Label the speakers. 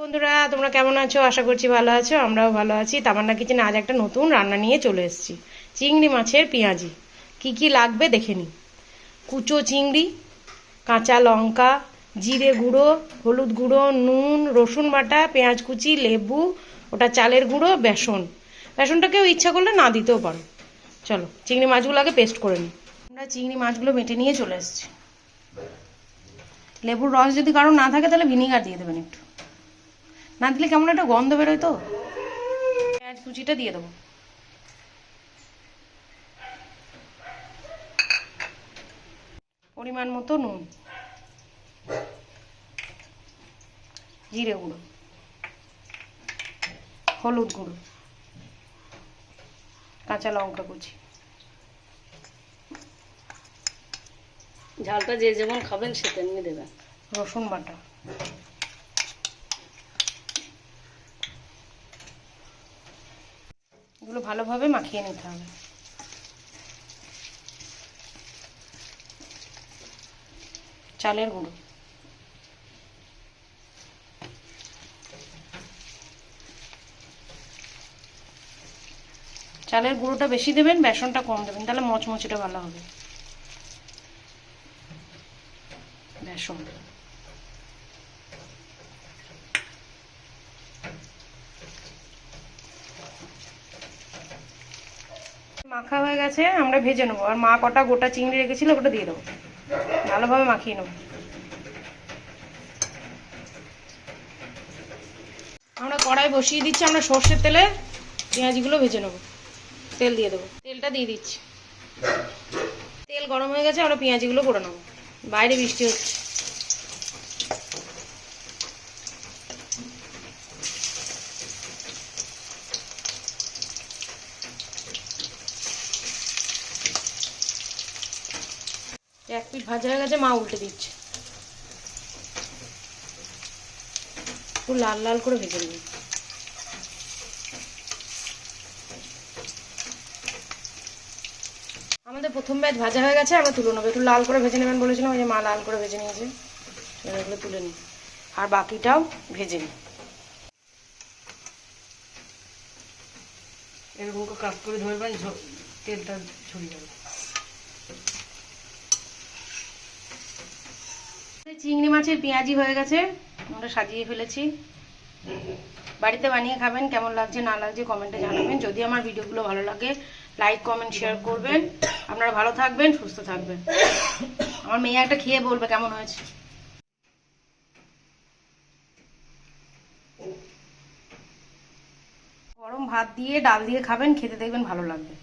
Speaker 1: বন্ধুরা, তোমরা কেমন আছো? আশা করছি ভালো আছো, আমরাও ভালো আছি। তামান্না কিচেনে আজ একটা নতুন রান্না নিয়ে চলে এসেছি। চিংড়ি মাছের পেঁয়াজি। কি কি লাগবে দেখে নি। কুচো চিংড়ি, কাঁচা লঙ্কা, জিরে গুঁড়ো, হলুদ গুঁড়ো, নুন, রসুন বাটা, পেঁয়াজ কুচি, লেবু, ওটা চালের গুঁড়ো, বেসন। বেসনটাকেও ইচ্ছা করলে না দিতেও পারো। চলো, চিংড়ি মাছগুলো আগে পেস্ট করে নিই আমরা চিংড়ি মাছগুলো বেটে নিয়ে চলে এসেছি। লেবুর রস যদি কারও না থাকে, তাহলে ভিনিগার দিয়ে দেবেন একটু। না দিলে কেমন একটা গন্ধ বেরোয় তো? পেঁয়াজ কুচিটা দিয়ে দেবো। পরিমাণ মতো নুন। জিরে গুঁড়ো। হলুদ গুঁড়ো। কাঁচা লঙ্কা কুচি।
Speaker 2: ঝালটা যে যেমন খাবেন সে তেমনি দেবেন।
Speaker 1: রসুন বাটা। এগুলো ভালোভাবে মাখিয়ে নিতে হবে। চালের গুঁড়ো। চালের গুঁড়োটা বেশি দেবেন, বেসনটা কম দেবেন, তাহলে মচমচিটা ভালো হবে। বেসন। মাখা হয়ে গেছে, আমরা ভেজে নেব। আর মা কটা গোটা চিংড়ি রেখেছিল, ওটা দিয়ে দেবো। ভালোভাবে মাখিয়ে নেব। আমরা কড়াই বসিয়ে দিচ্ছি, আমরা সর্ষের তেলে পেঁয়াজগুলো ভেজে নেব। তেল দিয়ে দেবো। তেলটা দিয়ে দিচ্ছি। তেল গরম হয়ে গেছে, আমরা পেঁয়াজিগুলো করে নেব। বাইরে বৃষ্টি হচ্ছে। এক পিঠ ভাজা হয়ে গেছে, মা উল্টে দিচ্ছে। একটু লাল লাল করে ভেজে নেবে আমাদের প্রথম ব্যাচ ভাজা হয়ে গেছে, আমরা তুলে নেব। একটু লাল করে ভেজে নেবেন বলেছিলাম, ওই যে মা লাল করে ভেজে নিয়েছে। এগুলো তুলে নিই। আর বাকিটাও ভেজে নিই।
Speaker 2: এরকম কাজ করে ধরবেন তেলটা ছড়িয়ে যাবে।
Speaker 1: চিংড়ি মাছের পেঁয়াজি হয়ে গেছে। আমরা সাজিয়ে ফেলেছি। বাড়িতে বানিয়ে খাবেন, কেমন লাগছে, না লাগছে কমেন্টে জানাবেন। যদি আমার ভিডিওগুলো ভালো লাগে লাইক কমেন্ট শেয়ার করবেন। আপনারা ভালো থাকবেন, সুস্থ থাকবেন। আমার মেয়ে একটা খেয়ে বলবে কেমন হয়েছে। গরম ভাত দিয়ে, ডাল দিয়ে খাবেন, খেতে দেখবেন ভালো লাগবে।